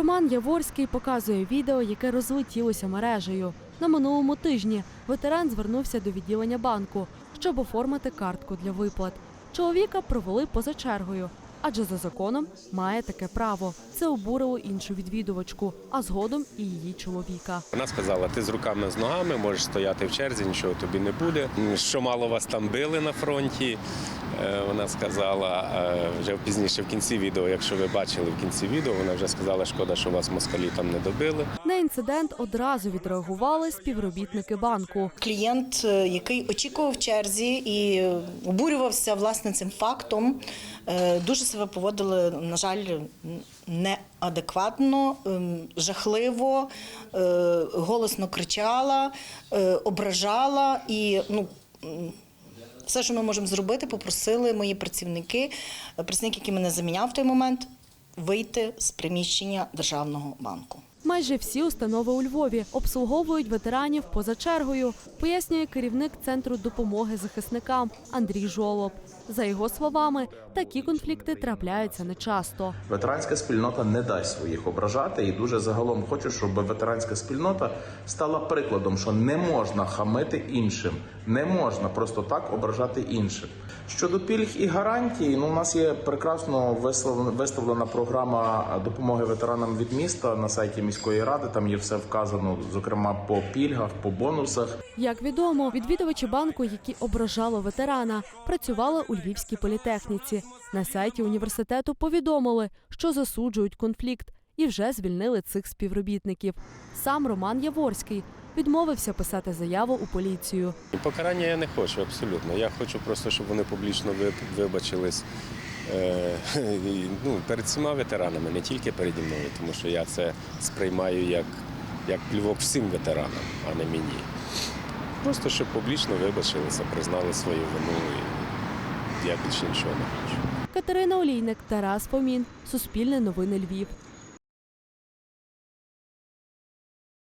Роман Яворський показує відео, яке розлетілося мережею. На минулому тижні ветеран звернувся до відділення банку, щоб оформити картку для виплат. Чоловіка провели поза чергою, адже за законом має таке право. Це обурило іншу відвідувачку, а згодом і її чоловіка. Вона сказала: ти з руками з ногами можеш стояти в черзі, нічого тобі не буде. Що мало вас там били на фронті. е, Вона сказала вже пізніше в кінці відео, якщо ви бачили в кінці відео, вона вже сказала, шкода, що вас москалі там не добили. На інцидент одразу відреагували співробітники банку. Клієнт, е, який очікував в черзі і обурювався власне цим фактом, е, дуже себе поводили, на жаль, неадекватно, ем, жахливо, е, голосно кричала, е, ображала і ну. Все, що ми можемо зробити, попросили мої працівники, е, працівник, який мене заміняв в той момент, вийти з приміщення державного банку. Майже всі установи у Львові обслуговують ветеранів поза чергою, пояснює керівник центру допомоги захисникам Андрій Жолоб. За його словами, такі конфлікти трапляються нечасто. Ветеранська спільнота не дасть своїх ображати, і дуже загалом хочу, щоб ветеранська спільнота стала прикладом, що не можна хамити іншим, не можна просто так ображати інших. Щодо пільг і гарантій, ну у нас є прекрасно виставлена програма допомоги ветеранам від міста на сайті міської ради. Там є все вказано, зокрема по пільгах, по бонусах. Як відомо, відвідувачі банку, які ображали ветерана, працювали у Львівській політехніці. На сайті університету повідомили, що засуджують конфлікт і вже звільнили цих співробітників. Сам Роман Яворський відмовився писати заяву у поліцію. Покарання я не хочу абсолютно. Я хочу просто, щоб вони публічно вибачились ну, перед всіма ветеранами, не тільки переді мною, тому що я це сприймаю як, як плювок всім ветеранам, а не мені. Просто щоб публічно вибачилися, признали свою вину. І я більше нічого не хочу. Катерина Олійник, Тарас Фомін, Суспільне новини Львів.